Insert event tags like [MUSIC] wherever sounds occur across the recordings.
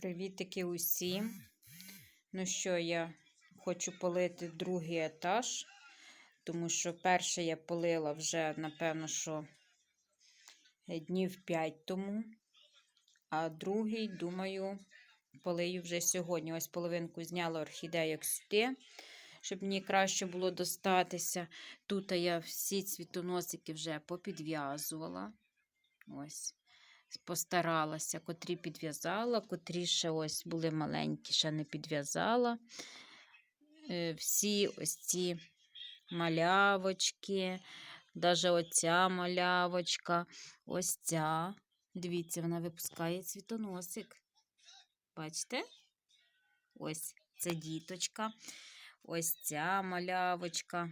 Привітики усім. Ну що, я хочу полити другий етаж, тому що перший я полила вже, напевно, що днів 5 тому, а другий, думаю, полию вже сьогодні. Ось половинку зняла орхідейок сюди, щоб мені краще було достатися. Тут я всі цвітоносики вже попідв'язувала. Ось постаралася, котрі підв'язала, котрі ще ось були маленькі, ще не підв'язала. Е, Всі ось ці малявочки, навіть оця малявочка, ось ця. Дивіться, вона випускає цвітоносик. Бачите? Ось це діточка. Ось ця малявочка.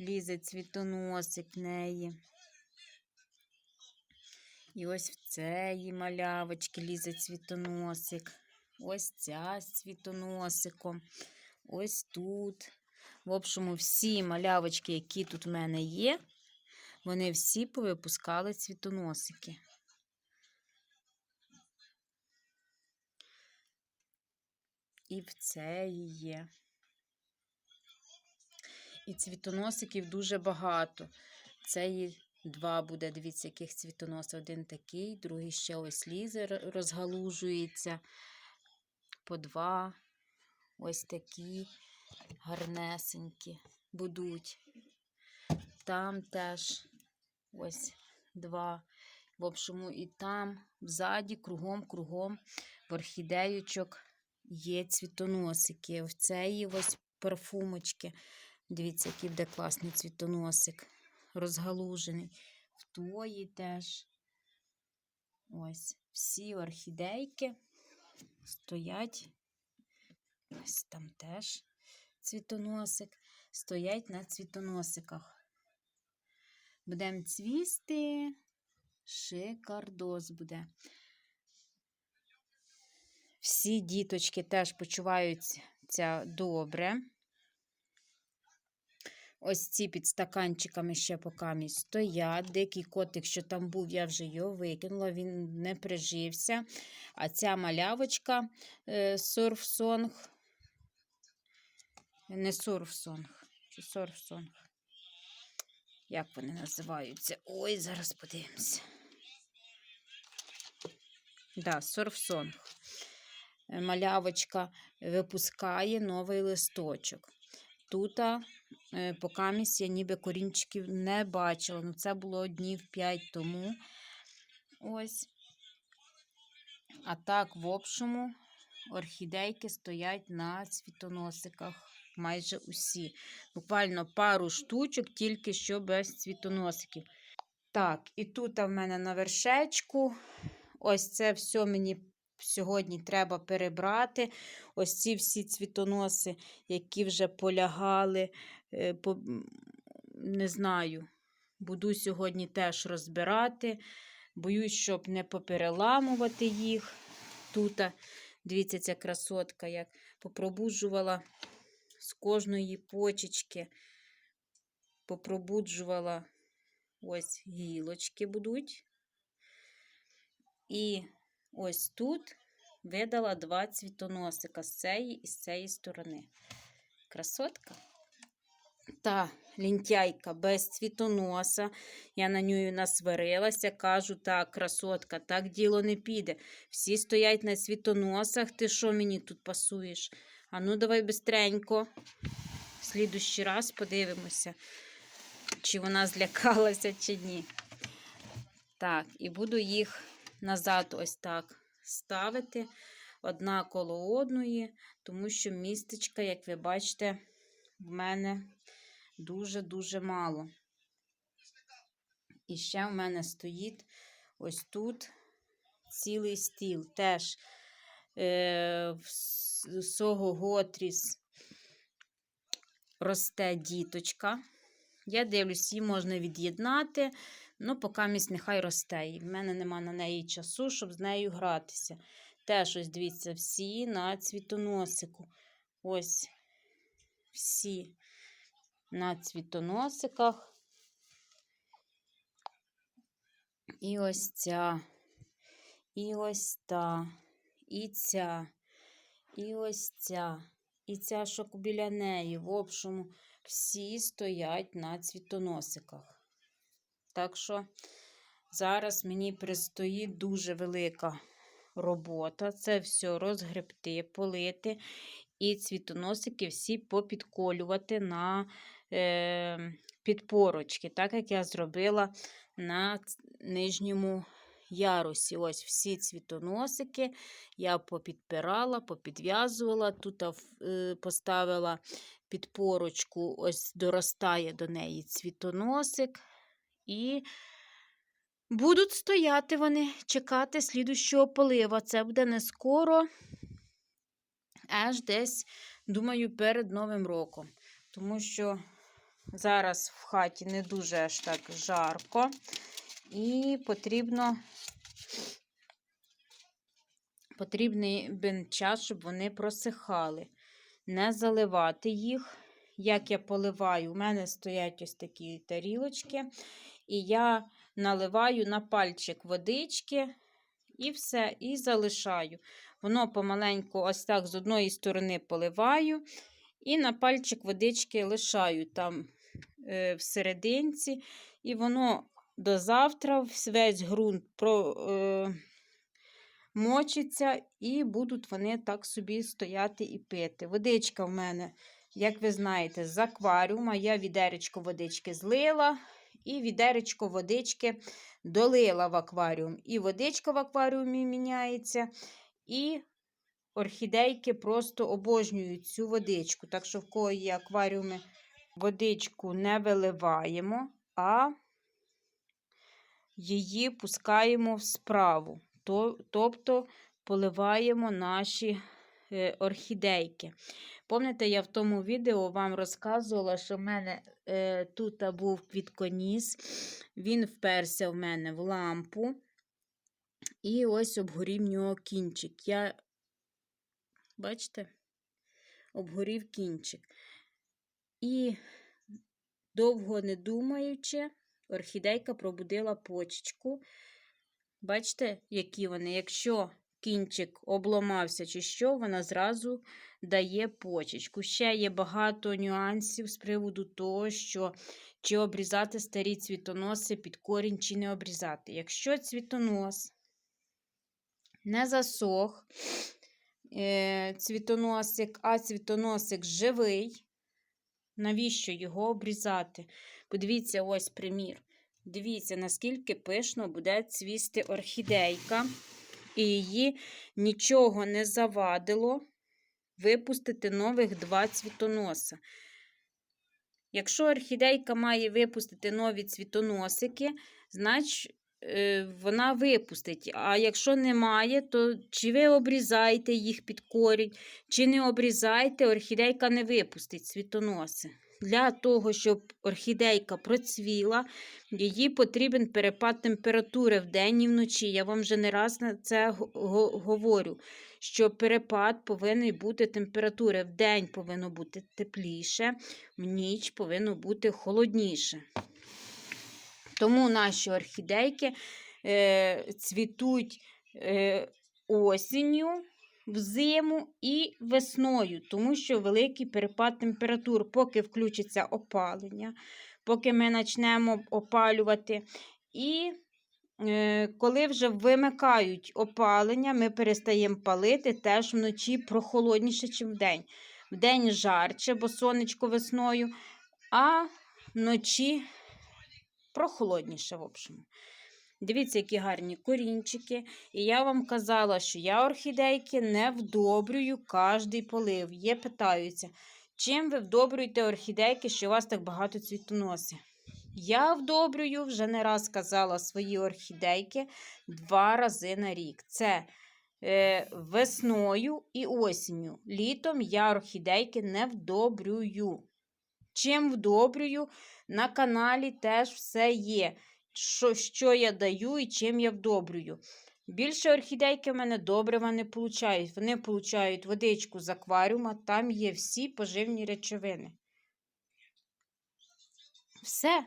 Лізе цвітоносик в неї. І ось в цієї малявочки лізе цвітоносик. Ось ця з цвітоносиком. Ось тут. В общому, всі малявочки, які тут в мене є, вони всі повипускали цвітоносики. І в цієї є. І цвітоносиків дуже багато. Цієї Два буде, дивіться, яких цвітоносів. Один такий, другий ще ось лізе, розгалужується. По два. Ось такі гарнесенькі будуть. Там теж ось два. В общому, і там, взаді, кругом-кругом в орхідеючок є цвітоносики. В цієї ось парфумочки. Дивіться, який буде класний цвітоносик розгалужений. В тої теж ось всі орхідейки стоять, ось там теж цвітоносик, стоять на цвітоносиках. Будемо цвісти, шикардос буде. Всі діточки теж почуваються добре. Ось ці під стаканчиками ще поки стоять. Дикий котик, що там був, я вже його викинула, він не прижився. А ця малявочка сурфсонг, не сурфсонг, чи сурфсонг. Як вони називаються? Ой, зараз подивимося. Да, сурфсонг. Малявочка випускає новий листочок. Тут Е, покамість я ніби корінчиків не бачила. Ну, це було днів 5 тому. Ось. А так, в общому, орхідейки стоять на цвітоносиках. Майже усі. Буквально пару штучок, тільки що без цвітоносиків. Так, і тут в мене на вершечку. Ось це все мені сьогодні треба перебрати. Ось ці всі цвітоноси, які вже полягали. Е, не знаю, буду сьогодні теж розбирати. Боюсь, щоб не попереламувати їх. Тут, дивіться, ця красотка, як попробуджувала з кожної почечки, попробуджувала ось гілочки будуть. І ось тут видала два цвітоносика з цієї і з цієї сторони. Красотка та лінтяйка без цвітоноса. Я на нього насварилася, кажу, так, красотка, так діло не піде. Всі стоять на цвітоносах. Ти що мені тут пасуєш? А ну, давай бистренько. В слідущий раз подивимося, чи вона злякалася, чи ні. Так, і буду їх назад ось так ставити одна коло одної, тому що містечка, як ви бачите, в мене дуже-дуже мало. І ще в мене стоїть ось тут цілий стіл. Теж е, в Сого Готріс росте діточка. Я дивлюсь, її можна від'єднати, ну, поки місць нехай росте. І в мене нема на неї часу, щоб з нею гратися. Теж ось, дивіться, всі на цвітоносику. Ось всі на цвітоносиках. І ось ця, і ось та, і ця, і ось ця, і ця, що біля неї. В общому, всі стоять на цвітоносиках. Так що зараз мені предстоїть дуже велика робота. Це все розгребти, полити і цвітоносики всі попідколювати на підпорочки, так як я зробила на нижньому ярусі. Ось всі цвітоносики я попідпирала, попідв'язувала. Тут е, поставила підпорочку, ось доростає до неї цвітоносик. І будуть стояти вони, чекати слідущого полива. Це буде не скоро, аж десь, думаю, перед Новим роком. Тому що зараз в хаті не дуже аж так жарко. І потрібно потрібний час, щоб вони просихали. Не заливати їх. Як я поливаю, у мене стоять ось такі тарілочки, і я наливаю на пальчик водички і все, і залишаю. Воно помаленьку, ось так з одної сторони поливаю, і на пальчик водички лишаю там е, всерединці, і воно до завтра весь ґрунт про, е, і будуть вони так собі стояти і пити. Водичка в мене, як ви знаєте, з акваріума. Я відеречко водички злила, і відеречко водички долила в акваріум. І водичка в акваріумі міняється, і орхідейки просто обожнюють цю водичку. Так що, в кого є акваріуми, водичку не виливаємо, а її пускаємо в справу. Тобто поливаємо наші е, орхідейки. Пам'ятаєте, я в тому відео вам розказувала, що в мене е, тут був квітконіс, він вперся в мене в лампу. І ось обгорів нього кінчик. Я, бачите, обгорів кінчик. І довго не думаючи, орхідейка пробудила почечку. Бачите, які вони? Якщо кінчик обломався чи що, вона зразу дає почечку. Ще є багато нюансів з приводу того, що чи обрізати старі цвітоноси під корінь, чи не обрізати. Якщо цвітонос не засох, е, цвітоносик, а цвітоносик живий, навіщо його обрізати? Подивіться, ось примір. Дивіться, наскільки пишно буде цвісти орхідейка, і її нічого не завадило випустити нових два цвітоноса. Якщо орхідейка має випустити нові цвітоносики, значить вона випустить. А якщо немає, то чи ви обрізаєте їх під корінь, чи не обрізаєте, орхідейка не випустить цвітоноси. Для того, щоб орхідейка процвіла, їй потрібен перепад температури вдень і вночі. Я вам вже не раз на це го- го- говорю, що перепад повинен бути температури. Вдень повинно бути тепліше, в ніч повинно бути холодніше. Тому наші орхідейки е, цвітуть е, осінню, взиму і весною, тому що великий перепад температур, поки включиться опалення, поки ми почнемо опалювати. І е, коли вже вимикають опалення, ми перестаємо палити теж вночі прохолодніше, ніж вдень. Вдень жарче, бо сонечко весною, а вночі прохолодніше, в общем. Дивіться, які гарні корінчики. І я вам казала, що я орхідейки не вдобрюю кожний полив. Є питаються, чим ви вдобрюєте орхідейки, що у вас так багато цвітоносів? Я вдобрюю, вже не раз казала, свої орхідейки два рази на рік. Це е, весною і осінню. Літом я орхідейки не вдобрюю. Чим вдобрюю, на каналі теж все є. Що, що я даю і чим я вдобрюю. Більше орхідейки в мене добрива не получають. Вони получають водичку з акваріума, там є всі поживні речовини. Все.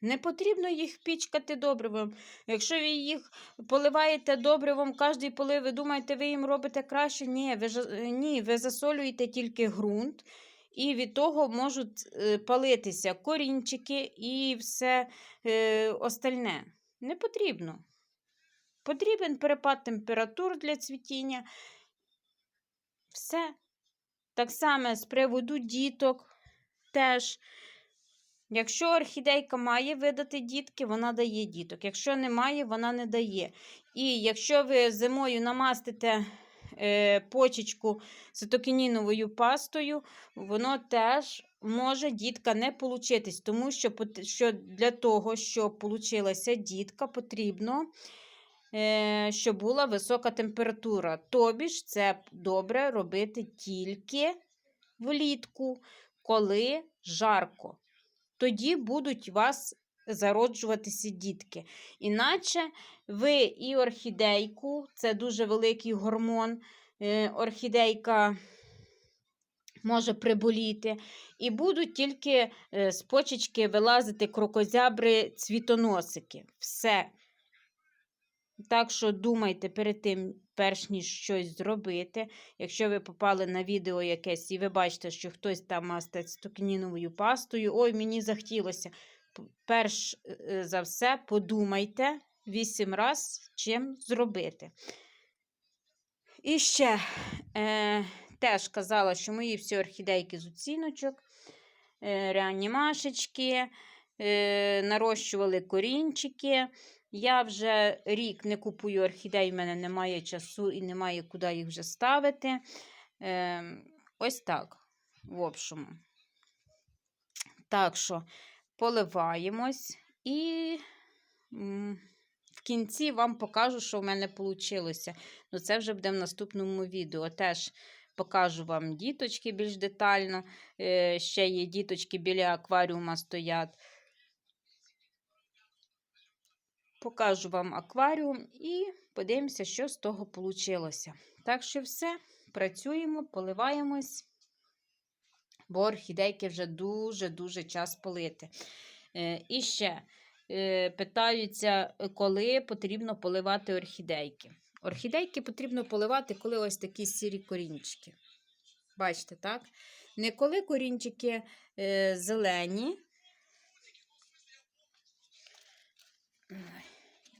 Не потрібно їх пічкати добривом. Якщо ви їх поливаєте добривом, кожний полив, ви думаєте, ви їм робите краще? Ні, ви, ні, ви засолюєте тільки ґрунт, і від того можуть е, палитися корінчики і все е, остальне. Не потрібно. Потрібен перепад температур для цвітіння. Все. Так само з приводу діток теж. Якщо орхідейка має видати дітки, вона дає діток. Якщо не має, вона не дає. І якщо ви зимою намастите почечку цитокініновою пастою, воно теж може дітка не получитись, тому що, що для того, щоб получилася дітка, потрібно, е, щоб була висока температура. Тобі ж це добре робити тільки влітку, коли жарко. Тоді будуть вас зароджуватися дітки. Іначе ви і орхідейку, це дуже великий гормон, е, орхідейка може приболіти, і будуть тільки е, з почечки вилазити крокозябри, цвітоносики. Все. Так що думайте перед тим, перш ніж щось зробити. Якщо ви попали на відео якесь і ви бачите, що хтось там мастить стокніновою пастою, ой, мені захотілося. Перш е, за все, подумайте вісім раз, чим зробити. І ще е, теж казала, що мої всі орхідейки з оціночок, е, реанімашечки, е, нарощували корінчики. Я вже рік не купую орхідей, в мене немає часу і немає куди їх вже ставити. Е, ось так, в общому. Так що поливаємось і в кінці вам покажу, що в мене вийшло. Ну, це вже буде в наступному відео. Теж покажу вам діточки більш детально. Е, ще є діточки біля акваріума стоять. Покажу вам акваріум і подивимося, що з того вийшло. Так що все, працюємо, поливаємось, бо орхідейки вже дуже-дуже час полити. Е, і ще е, питаються, коли потрібно поливати орхідейки. Орхідейки потрібно поливати, коли ось такі сірі корінчики. Бачите, так? Не коли корінчики е, зелені.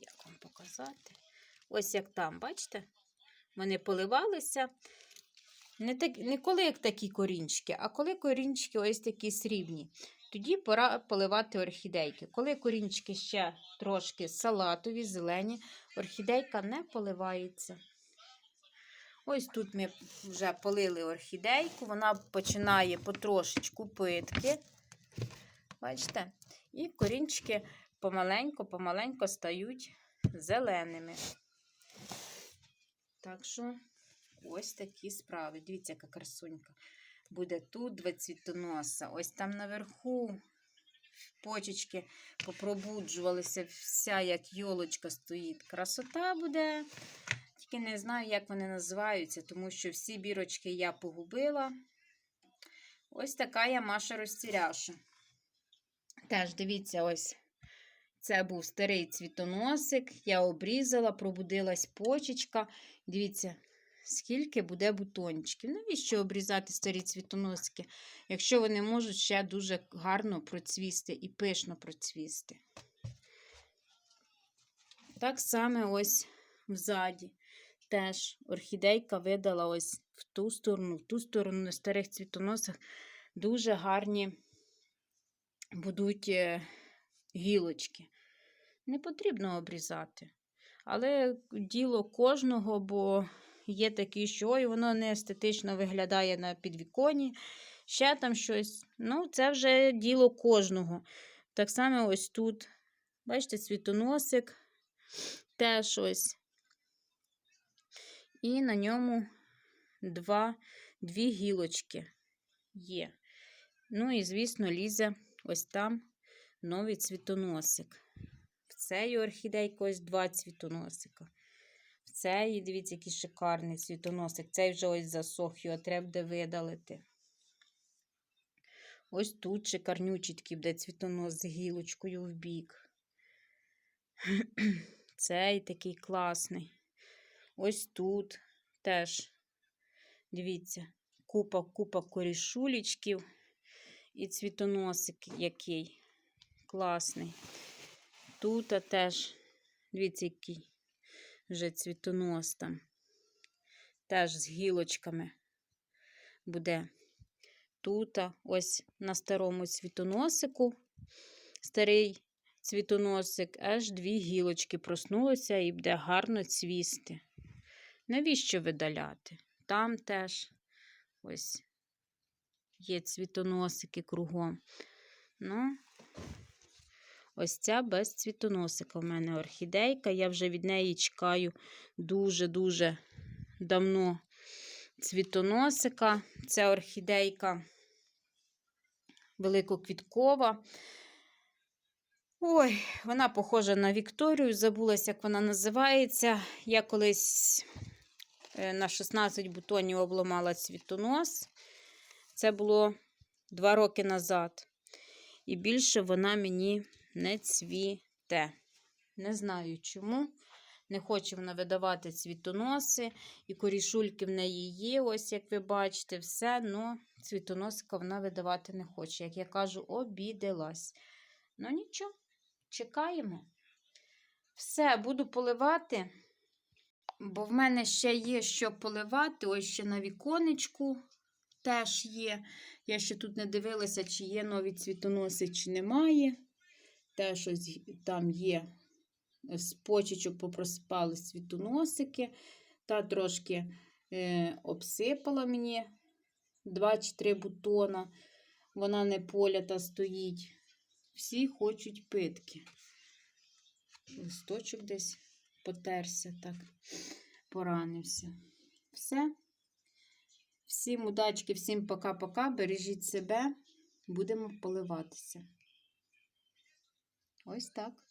Як вам показати? Ось як там, бачите? Вони поливалися. Не, так, не коли як такі корінчики, а коли корінчики ось такі срібні. Тоді пора поливати орхідейки. Коли корінчики ще трошки салатові, зелені, орхідейка не поливається. Ось тут ми вже полили орхідейку, вона починає потрошечку питки. Бачите? І корінчики помаленько-помаленько стають зеленими. Так що ось такі справи. Дивіться, яка красунька. Буде тут два цвітоноса. Ось там наверху почечки попробуджувалися, вся як йолочка стоїть. Красота буде. Тільки не знаю, як вони називаються, тому що всі бірочки я погубила. Ось така я Маша розтіряша. Теж дивіться, ось це був старий цвітоносик. Я обрізала, пробудилась почечка. Дивіться, скільки буде бутончиків. Навіщо обрізати старі цвітоносики, якщо вони можуть ще дуже гарно процвісти і пишно процвісти. Так само ось взаді. Теж орхідейка видала ось в ту сторону, в ту сторону на старих цвітоносах дуже гарні будуть е, гілочки. Не потрібно обрізати. Але діло кожного, бо є такі, що ой, воно не естетично виглядає на підвіконі, ще там щось. Ну, це вже діло кожного. Так само ось тут, бачите, цвітоносик теж ось. І на ньому два, дві гілочки є. Ну і, звісно, лізе ось там новий цвітоносик. В цей орхідейки ось два цвітоносика. Цей, дивіться, який шикарний цвітоносик. Цей вже ось засох, його треба буде видалити. Ось тут шикарнючий такий буде цвітонос з гілочкою в бік. [CLEARS THROAT] Цей такий класний. Ось тут теж, дивіться, купа купа корішулечків і цвітоносик який класний. Тут теж, дивіться, який вже цвітонос там. Теж з гілочками буде. Тут ось на старому цвітоносику, старий цвітоносик, аж дві гілочки проснулися і буде гарно цвісти. Навіщо видаляти? Там теж ось є цвітоносики кругом. Ну, ось ця без цвітоносика в мене орхідейка. Я вже від неї чекаю дуже-дуже давно цвітоносика. Це орхідейка великоквіткова. Ой, вона похожа на Вікторію. Забулася, як вона називається. Я колись е, на 16 бутонів обламала цвітонос. Це було два роки назад. І більше вона мені не цвіте. Не знаю чому. Не хоче вона видавати цвітоноси. І корішульки в неї є, ось як ви бачите, все, але цвітоносика вона видавати не хоче. Як я кажу, обідалась. Ну нічого, чекаємо. Все, буду поливати, бо в мене ще є що поливати. Ось ще на віконечку теж є. Я ще тут не дивилася, чи є нові цвітоноси, чи немає. Теж ось там є з почечок попросипали цвітоносики. Та трошки е, обсипала мені 2 чи 3 бутона. Вона не полята стоїть. Всі хочуть питки. Листочок десь потерся, так, поранився. Все. Всім удачки, всім пока-пока. Бережіть себе, будемо поливатися. Ось так.